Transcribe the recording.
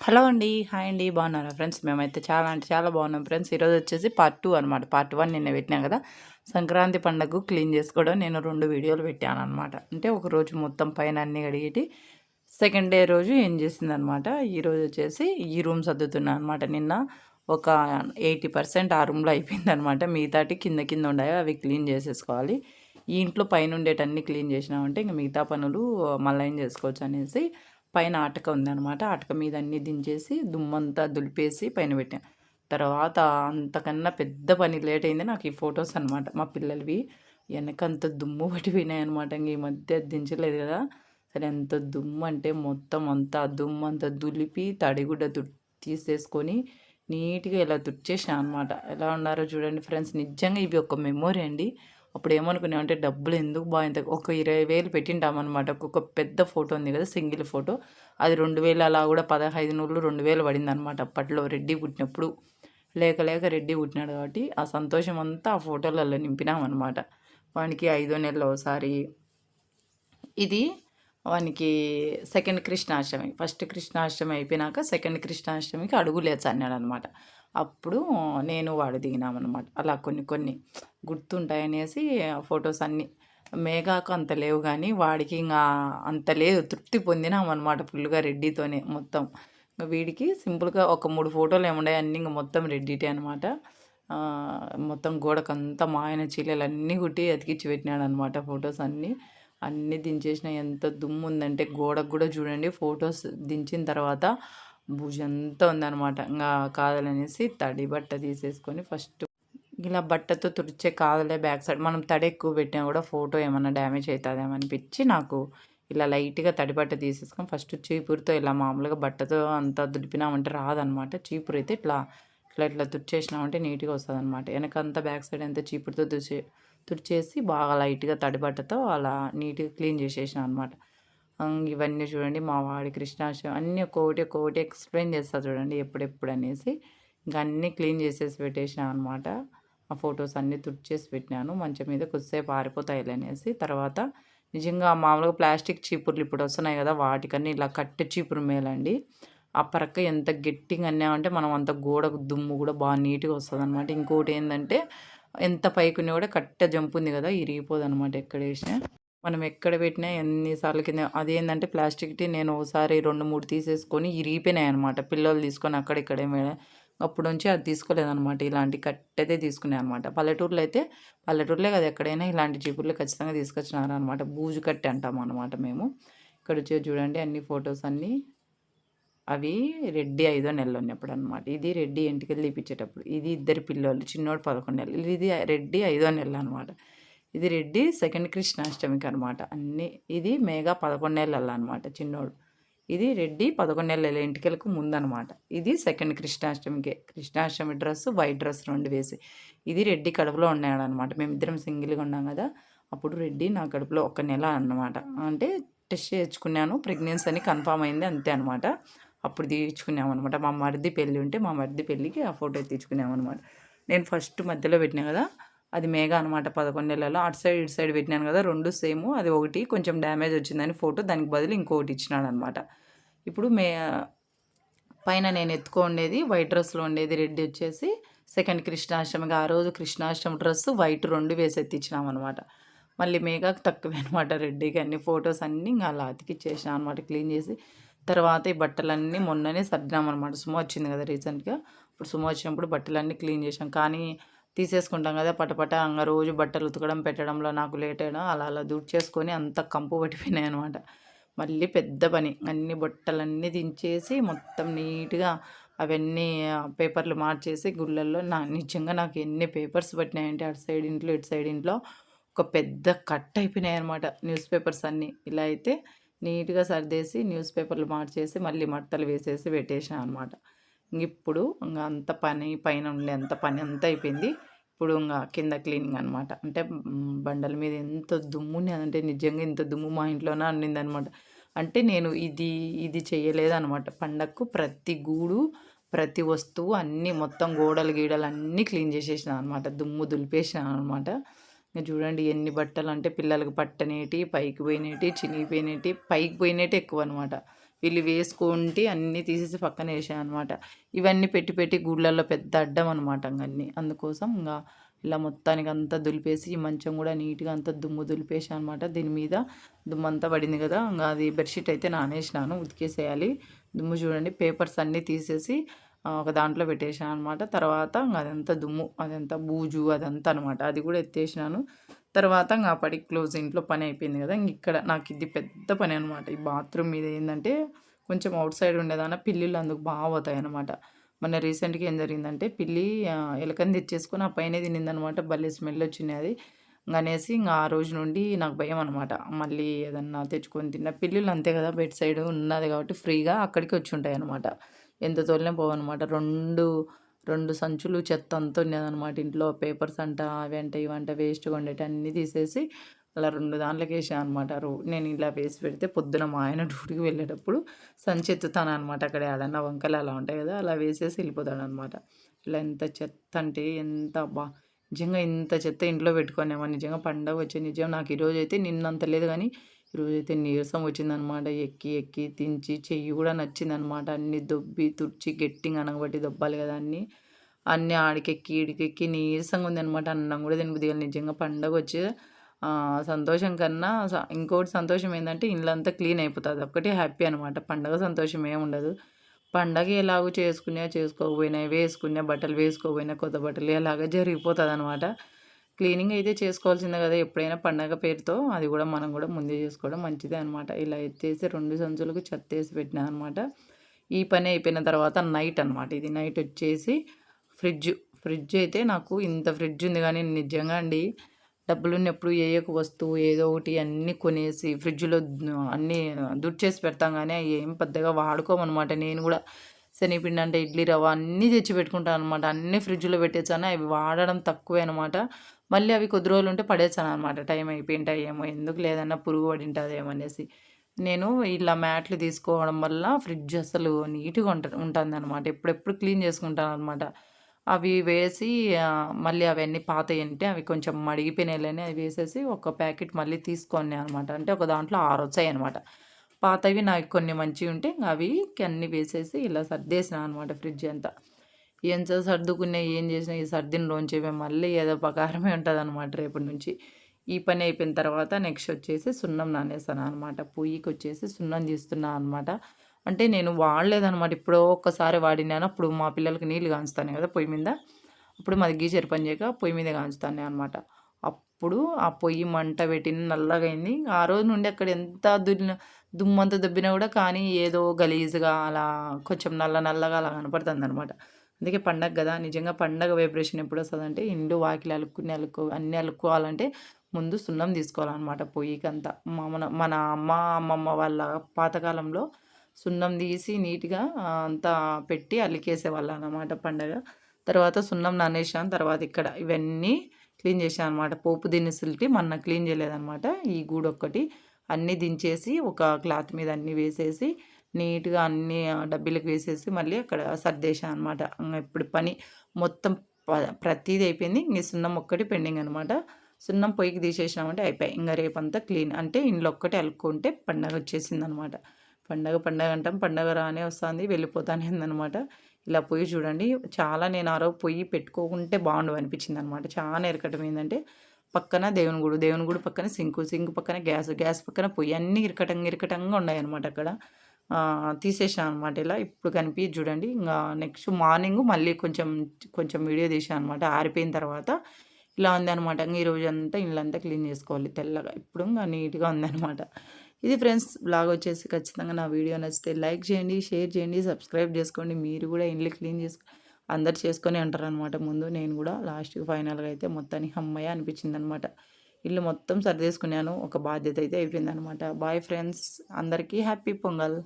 Hello అండి. Hi అండి. బాగున్నారా ఫ్రెండ్స్? మేమైతే చాలా అంటే చాలా బాగున్నాం ఫ్రెండ్స్. ఈరోజు వచ్చేసి పార్ట్ టూ అనమాట పార్ట్ వన్ నిన్న పెట్టినా కదా. సంక్రాంతి పండుగకు క్లీన్ చేసుకోవడం నేను రెండు వీడియోలు పెట్టాను అనమాట అంటే ఒక రోజు మొత్తం పైన అన్ని కడిగేటి సెకండ్ డే రోజు ఏం చేసింది అనమాట ఈరోజు వచ్చేసి ఈ రూమ్ సర్దుతున్నా అనమాట నిన్న ఒక ఎయిటీ పర్సెంట్ ఆ రూమ్లో అయిపోయింది అనమాట మిగతాటి కింద కింద ఉండాయి అవి క్లీన్ చేసేసుకోవాలి. ఈ ఇంట్లో పైన ఉండేటన్ని క్లీన్ చేసినామంటే ఇంకా మిగతా పనులు మళ్ళీ ఏం చేసుకోవచ్చు అనేసి పైన ఆటక ఉందనమాట ఆటక మీద అన్నీ దించేసి దుమ్మంతా దులిపేసి పైన పెట్టాను. తర్వాత అంతకన్నా పెద్ద పని లేట్ అయింది నాకు ఈ ఫొటోస్ అనమాట మా పిల్లలవి వెనకంత దుమ్ము పట్టిపోయినాయి అనమాట ఇంక ఈ మధ్య దించలేదు కదా. సరే ఎంత దుమ్ము అంటే మొత్తం అంతా దుమ్ము అంతా దులిపి తడిగుడ్డ దు తీసేసుకొని నీట్గా ఇలా తుడిచేసాను అనమాట ఎలా ఉన్నారో చూడండి ఫ్రెండ్స్. నిజంగా ఇవి ఒక మెమొరీ అండి. అప్పుడు ఏమనుకున్నామంటే డబ్బులు ఎందుకు బాగా ఒక ఇరవై వేలు పెట్టింటామన్నమాట. ఒక్కొక్క పెద్ద ఫోటో ఉంది కదా సింగిల్ ఫోటో. అది రెండు వేలు అలా కూడా పదహైదు నూళ్ళు రెండు వేలు పడింది అనమాట అప్పట్లో రెడ్డి పుట్టినప్పుడు. లేక లేక రెడ్డి పుట్టినాడు కాబట్టి ఆ సంతోషం అంతా ఆ ఫోటోలలో నింపినామన్నమాట. వానికి ఐదో నెలలో ఒకసారి. ఇది వానికి సెకండ్ కృష్ణాష్టమి. ఫస్ట్ కృష్ణాష్టమి అయిపోయినాక సెకండ్ కృష్ణాష్టమికి అడుగులేచు అన్నాడు అనమాట అప్పుడు నేను వాడు దిగినామన్నమాట అలా కొన్ని కొన్ని గుర్తుంటాయనేసి ఫొటోస్ అన్నీ మేఘాకు అంత లేవు కానీ వాడికి ఇంకా అంత లేదు. తృప్తి పొందినామన్నమాట ఫుల్గా రెడ్డితోనే మొత్తం. వీడికి సింపుల్గా ఒక మూడు ఫోటోలు ఏముండే అన్నీ ఇంకా మొత్తం రెడ్డిటే అనమాట. మొత్తం గోడకంతా మా ఆయన చీలలు అన్నీ కుట్టి అతికిచ్చి పెట్టినాడు అనమాట ఫొటోస్ అన్నీ. అన్నీ దించేసిన ఎంత దుమ్ము ఉందంటే గోడకు కూడా చూడండి ఫొటోస్ దించిన తర్వాత భుజంతా ఉందనమాట ఇంకా కాదలనేసి తడి బట్ట తీసేసుకొని ఫస్ట్ ఇలా బట్టతో తుడిచే కాదలే బ్యాక్ సైడ్. మనం తడి ఎక్కువ పెట్టినా కూడా ఫోటో ఏమన్నా డ్యామేజ్ అవుతుందేమో అనిపించి నాకు ఇలా లైట్గా తడి బట్ట తీసేసుకొని ఫస్ట్ చీపురుతో ఇలా మామూలుగా బట్టతో అంతా దుడిపినామంటే రాదనమాట చీపురు అయితే ఇట్లా ఇట్లా ఇట్లా తుడిచేసినామంటే నీట్గా వస్తుంది అనమాట వెనకంతా బ్యాక్ సైడ్ అంతా చీపురుతో తుడిచే తుడిచేసి బాగా లైట్గా తడిబట్టతో అలా నీట్గా క్లీన్ చేసేసాను అనమాట ఇవన్నీ చూడండి మా వాడి కృష్ణాష్టమి అన్నీ ఒక్కొక్కటి ఒక్కొక్కటి ఎక్స్ప్లెయిన్ చేస్తా చూడండి ఎప్పుడెప్పుడు అనేసి. ఇంకా అన్నీ క్లీన్ చేసేసి పెట్టేసాను అనమాట ఆ ఫొటోస్ అన్నీ తుడిచేసి పెట్టినాను. మంచం మీద కొద్దిసేపు ఆరిపోతాయి అనేసి. తర్వాత నిజంగా మామూలుగా ప్లాస్టిక్ చీపుర్లు ఇప్పుడు వస్తున్నాయి కదా వాటికన్నీ ఇలా కట్టె చీపురు మేలండి. ఆ పరక్క ఎంత గట్టిగా అన్నామంటే మనం అంత గోడ దుమ్ము కూడా బాగా నీట్గా వస్తుంది అనమాట ఇంకోటి ఏంటంటే ఎంత పైకున్నా కూడా కట్ట జంపు ఉంది కదా ఇరిగిపోదు అనమాట ఎక్కడ వేసినా. మనం ఎక్కడ పెట్టినా ఎన్నిసార్లు కింద అదేంటంటే ప్లాస్టిక్ది నేను ఒకసారి రెండు మూడు తీసేసుకొని ఇరిగిపోయినాయి అనమాట పిల్లలు తీసుకొని అక్కడిక్కడే అప్పుడు నుంచి అది తీసుకోలేదనమాట ఇలాంటి కట్టయితే తీసుకున్నాయి అనమాట పల్లెటూరులో అయితే పల్లెటూరులే కదా ఎక్కడైనా ఇలాంటి చీపుర్లు ఖచ్చితంగా తీసుకొచ్చినారనమాట బూజు కట్టె అంటాం అనమాట మేము. ఇక్కడ వచ్చి చూడండి అన్ని ఫొటోస్ అన్నీ. అవి రెడ్డి ఐదో నెలలు ఉన్నప్పుడు అనమాట ఇది రెడ్డి ఇంటికి తీపిచ్చేటప్పుడు ఇది ఇద్దరు పిల్లలు చిన్నోడు పదకొండు నెలలు. ఇది రెడ్డి ఐదో నెలలు అనమాట ఇది రెడ్డి సెకండ్ కృష్ణాష్టమికి అనమాట అన్ని ఇది మేఘా పదకొండు పదకొండేళ్ళ అనమాట చిన్నోడు. ఇది రెడ్డి పదకొండు పదకొండేళ్ళ ఇంటికెళ్ళకు ముందనమాట ఇది సెకండ్ కృష్ణాష్టమికే. కృష్ణాష్టమి డ్రెస్ వైట్ డ్రెస్ రెండు వేసి. ఇది రెడ్డి కడుపులో ఉన్నాడు అనమాట మేమిద్దరం సింగిల్గా ఉన్నాం కదా. అప్పుడు రెడ్డి నా కడుపులో ఒక నెల అన్నమాట. అంటే టెస్ట్ చేయించుకున్నాను. ప్రెగ్నెన్సీ అని కన్ఫామ్ అయింది అంతే అనమాట అప్పుడు తీయించుకున్నాం అనమాట మా మరిది పెళ్ళి ఉంటే మా మరిది పెళ్ళికి ఆ ఫోటో తీయించుకున్నాం అనమాట నేను ఫస్ట్ మధ్యలో పెట్టినా కదా అది మేఘ అనమాట పదకొండు నెలల్లో. అటు సైడ్ ఇటు సైడ్ పెట్టినాను కదా రెండు సేమ్. అది ఒకటి కొంచెం డ్యామేజ్ వచ్చిందని ఫోటో దానికి బదులు ఇంకొకటి ఇచ్చినాడు అనమాట ఇప్పుడు మే పైన నేను ఎత్తుకో ఉండేది వైట్ డ్రెస్లో ఉండేది రెడ్డి వచ్చేసి సెకండ్ కృష్ణాష్టమిగా ఆ రోజు కృష్ణాష్టమి డ్రెస్ వైట్ రెండు వేసి ఎత్తిచ్చినాం అనమాట మళ్ళీ మేఘాకు తక్కువే అనమాట రెడ్డికి అన్ని ఫొటోస్ అన్నీ ఇంకా అలా అతికిచ్చేసినాం అనమాట క్లీన్ చేసి. తర్వాత ఈ బట్టలన్నీ మొన్ననే సర్దినాం అనమాట సుమ వచ్చింది కదా రీసెంట్గా. ఇప్పుడు సుమ వచ్చినప్పుడు బట్టలన్నీ క్లీన్ చేసాం కానీ తీసేసుకుంటాం కదా పటపట అంగ రోజు బట్టలు ఉతకడం పెట్టడంలో నాకు లేట్ అయినా అలా అలా దూడ్ చేసుకొని అంత కంపు పట్టిపోయినాయి అనమాట మళ్ళీ పెద్ద పని. అన్ని బట్టలన్నీ దించేసి మొత్తం నీట్గా అవన్నీ పేపర్లు మార్చేసి గుళ్ళల్లో నా నిజంగా నాకు ఎన్ని పేపర్స్ పట్టినాయంటే అటు సైడ్ ఇంట్లో ఇటు సైడ్ ఇంట్లో ఒక పెద్ద కట్ అయిపోయినాయి అనమాట న్యూస్ పేపర్స్ అన్నీ. ఇలా అయితే నీట్గా సర్దేసి న్యూస్ పేపర్లు మార్చేసి మళ్ళీ మట్టలు వేసేసి పెట్టేసాను అనమాట ఇప్పుడు ఇంకా అంత పని పైన ఉండే అంత పని అంతా అయిపోయింది. ఇప్పుడు ఇంకా కింద క్లీనింగ్ అనమాట అంటే బండల మీద ఎంత దుమ్ము అంటే నిజంగా ఇంత దుమ్ము మా ఇంట్లోనే అనమాట అంటే నేను ఇది ఇది చేయలేదనమాట పండగకు ప్రతి గూడు ప్రతి వస్తువు అన్నీ మొత్తం గోడలు గీడలు అన్నీ క్లీన్ చేసేసిన అనమాట దుమ్ము దులిపేసిన అనమాట ఇంకా చూడండి ఎన్ని బట్టలు అంటే పిల్లలకు పట్టనేటి పైకి పోయినటి చినిగిపోయినటి పైకి పోయినట్టు ఎక్కువ అనమాట వీళ్ళు వేసుకుంటే అన్నీ తీసేసి పక్కన వేసాను అనమాట ఇవన్నీ పెట్టి పెట్టి గుళ్ళల్లో పెద్ద అడ్డం అనమాట అన్నీ. అందుకోసం ఇంకా ఇలా మొత్తానికి అంతా దులిపేసి ఈ మంచం కూడా నీట్గా అంతా దుమ్ము దులిపేసాను అనమాట. దీని మీద దుమ్ము అంతా పడింది కదా ఇంకా అది బెడ్షీట్ అయితే నానేసినాను ఉతికేసేయాలి. దుమ్ము చూడండి పేపర్స్ అన్నీ తీసేసి ఒక దాంట్లో పెట్టేసాను అనమాట తర్వాత అదంతా దుమ్ము అదంతా బూజు అదంతా అనమాట అది కూడా ఎత్తేసినాను. తర్వాత ఇంకా పడి క్లోజ్ ఇంట్లో పని అయిపోయింది కదా ఇక్కడ నాకు ఇది పెద్ద పని అనమాట ఈ బాత్రూమ్ మీద ఏంటంటే కొంచెం అవుట్ సైడ్ ఉండేదాన పిల్లిళ్ళు అందుకు బాగా పోతాయి అనమాట మొన్న రీసెంట్గా ఏం జరిగిందంటే పిల్లి ఎలకని తెచ్చేసుకొని ఆ పైన తినిందనమాట భలే స్మెల్ వచ్చింది అది. అనేసి ఇంకా ఆ రోజు నుండి నాకు భయం అనమాట మళ్ళీ ఏదన్నా తెచ్చుకొని తిన్న పిల్లులు అంతే కదా బెడ్ సైడ్ ఉన్నది కాబట్టి ఫ్రీగా అక్కడికి వచ్చి ఉంటాయి అనమాట ఎంత తోలినా పోవన్నమాట. రెండు రెండు సంచులు చెత్త అంతా ఉండేదన్నమాట. ఇంట్లో పేపర్స్ అంట అవి అంట ఇవంట వేస్ట్గా ఉండేటి అన్నీ తీసేసి అలా రెండు దాంట్లోకి వేసాను అనమాట నేను ఇలా వేసి పెడితే పొద్దున మా ఆయన డ్యూటీకి వెళ్ళేటప్పుడు సంచి ఎత్తుతాను అనమాట అక్కడ. ఏడన్నా వంకలు అలా ఉంటాయి కదా అలా వేసేసి వెళ్ళిపోతాడు అనమాట ఇలా ఎంత చెత్త అంటే ఎంత బా నిజంగా ఇంత చెత్త ఇంట్లో పెట్టుకునేమో నిజంగా పండగ వచ్చే నిజం నాకు ఈరోజు అయితే నిన్నంత లేదు కానీ ఈరోజైతే నీరసం వచ్చిందనమాట. ఎక్కి ఎక్కి తించి చెయ్యి కూడా నచ్చిందనమాట. అన్ని దొబ్బి తుడిచి గట్టిగా అనగబట్టి దొబ్బాలి కదా అన్నీ. అన్నీ ఆడికెక్కి ఈడికెక్కి నీరసంగా ఉంది అనమాట అన్నం కూడా తినబుద్ది నిజంగా పండగ వచ్చి సంతోషం కన్నా ఇంకోటి సంతోషం ఏంటంటే ఇల్లంతా క్లీన్ అయిపోతుంది. ఒక్కటే హ్యాపీ అనమాట. పండగ సంతోషం ఏమి ఉండదు. పండగ ఎలాగో చేసుకునే చేసుకోకపోయినా వేసుకునే బట్టలు వేసుకోకపోయినా కొత్త బట్టలు ఎలాగ జరిగిపోతుంది అనమాట క్లీనింగ్ అయితే చేసుకోవాల్సిందే కదా ఎప్పుడైనా పండగ పేరుతో. అది కూడా మనం కూడా ముందే చేసుకోవడం మంచిదే అనమాట ఇలా ఎత్తేసి రెండు సంచులకు చెత్త వేసి పెట్టినా అనమాట ఈ పని అయిపోయిన తర్వాత నైట్ అనమాట ఇది. నైట్ వచ్చేసి ఫ్రిడ్జ్. ఫ్రిడ్జ్ అయితే నాకు ఇంత ఫ్రిడ్జ్ ఉంది కానీ నిజంగా అండి డబ్బులు ఉన్నప్పుడు ఏ ఒక వస్తువు ఏదో ఒకటి అన్నీ కొనేసి ఫ్రిడ్జ్లో అన్నీ దుడ్చేసి పెడతాం కానీ ఏం పెద్దగా వాడుకోమన్నమాట. నేను కూడా శనగపిండి అంటే ఇడ్లీ రవ్వ అన్నీ తెచ్చి పెట్టుకుంటాను అనమాట అన్నీ ఫ్రిడ్జ్లో పెట్టేసాను. అవి వాడడం తక్కువే అనమాట మళ్ళీ అవి కొద్ది రోజులు ఉంటే పడేసాను అనమాట టైం అయిపోయింటాయి ఏమో ఎందుకు లేదన్నా పురుగు పడింటుందేమో అనేసి. నేను ఇలా మ్యాట్లు తీసుకోవడం వల్ల ఫ్రిడ్జ్ అసలు నీట్గా ఉంట ఉంటుంది అనమాట ఎప్పుడెప్పుడు క్లీన్ చేసుకుంటాను అనమాట అవి వేసి మళ్ళీ అవన్నీ పాత ఏంటి అవి కొంచెం మడిగిపోయినాయిలని అవి వేసేసి ఒక ప్యాకెట్ మళ్ళీ తీసుకొని అనమాట అంటే ఒక దాంట్లో ఆరు వచ్చాయి అనమాట పాతవి నాకు కొన్ని మంచివి ఉంటే అవి అన్నీ వేసేసి ఇలా సర్దేసిన అనమాట ఫ్రిడ్జ్ అంతా. ఏం సర్దుకునే ఏం చేసినా ఈ సర్దినలోంచి మళ్ళీ ఏదో ప్రకారమే ఉంటుంది అనమాట రేపటి నుంచి. ఈ పని అయిపోయిన తర్వాత నెక్స్ట్ వచ్చేసి సున్నం నానేస్తాను అనమాట పొయ్యికి వచ్చేసి సున్నం తీస్తున్నాను అనమాట అంటే నేను వాడలేదనమాట ఇప్పుడో ఒక్కసారి వాడినాను. అప్పుడు మా పిల్లలకి నీళ్ళు కాంచుతాను కదా పొయ్యి మీద. అప్పుడు మాది గీచర్ పని చేయక పొయ్యి మీద కాంచుతాను అనమాట అప్పుడు ఆ పొయ్యి మంట పెట్టిన నల్లగా అయింది. ఆ రోజు నుండి అక్కడ ఎంత దున్న దుమ్మంత దబ్బినా కూడా కానీ ఏదో గలీజ్గా అలా కొంచెం నల్ల నల్లగా అలా కనపడుతుంది అనమాట అందుకే పండగ కదా నిజంగా పండగ వైబ్రేషన్ ఎప్పుడు వస్తుందంటే ఇండు వాకిలి అలుక్కుని అలుక్కు అన్నీ అలుక్కోవాలంటే ముందు సున్నం తీసుకోవాలన్నమాట పొయ్యికంతా. మన మన అమ్మ అమ్మమ్మ వాళ్ళ పాతకాలంలో సున్నం తీసి నీట్గా అంతా పెట్టి అలికేసేవాళ్ళు అనమాట పండగ. తర్వాత సున్నం నానేసాం తర్వాత ఇక్కడ ఇవన్నీ క్లీన్ చేశాను అనమాట పోపు దినుసులకి మొన్న క్లీన్ చేయలేదనమాట. ఈ గూడు ఒక్కటి అన్నీ దించేసి ఒక క్లాత్ మీద అన్నీ వేసేసి నీట్గా అన్ని డబ్బీలకు వేసేసి మళ్ళీ అక్కడ సర్దేశాను అనమాట ఇప్పుడు పని మొత్తం ప్రతిదీ అయిపోయింది. ఇంక సున్నం ఒక్కటి పెండింగ్ అనమాట. సున్నం పొయ్యికి తీసేసినామంటే అయిపోయాయి. ఇంకా రేపంతా క్లీన్ అంటే ఇంట్లో ఒక్కటి అలుక్కుంటే పండగ వచ్చేసింది అనమాట పండగ పండగ అంటాం. పండగ రానే వస్తుంది. వెళ్ళిపోతానే ఉందనమాట. ఇలా పొయ్యి చూడండి. చాలా నేను ఆ రోజు పొయ్యి పెట్టుకోకుంటే బాగుండు అనిపించింది అనమాట చాలా ఇరకటం ఏంటంటే పక్కన దేవుని గుడి దేవుని గుడి పక్కన సింకు సింకు పక్కన గ్యాస్ గ్యాస్ పక్కన పొయ్యి అన్నీ ఇరకటంగా ఇరకటంగా ఉన్నాయి అనమాట అక్కడ. తీసేసాను అనమాట ఇలా. ఇప్పుడు కనిపి చూడండి. ఇంకా నెక్స్ట్ మార్నింగ్ మళ్ళీ కొంచెం కొంచెం వీడియో తీసాను అనమాట ఆరిపోయిన తర్వాత ఇలా ఉంది అనమాట ఇంకా ఈరోజు అంతా ఇల్లంతా క్లీన్ చేసుకోవాలి. తెల్లగా. ఇప్పుడు ఇంకా నీట్గా ఉందనమాట ఇది ఫ్రెండ్స్ బ్లాగ్ వచ్చేసి ఖచ్చితంగా నా వీడియో నచ్చితే లైక్ చేయండి షేర్ చేయండి సబ్స్క్రైబ్ చేసుకోండి. మీరు కూడా ఇండ్లు క్లీన్ చేసుకో అందరు చేసుకొని అంటారు అనమాట ముందు. నేను కూడా లాస్ట్కి ఫైనల్గా అయితే మొత్తానికి అమ్మయ్య అనిపించింది అనమాట ఇల్లు మొత్తం సర్దేసుకున్నాను. ఒక బాధ్యత అయితే అయిపోయింది అనమాట బాయ్ ఫ్రెండ్స్ అందరికీ హ్యాపీ పొంగల్.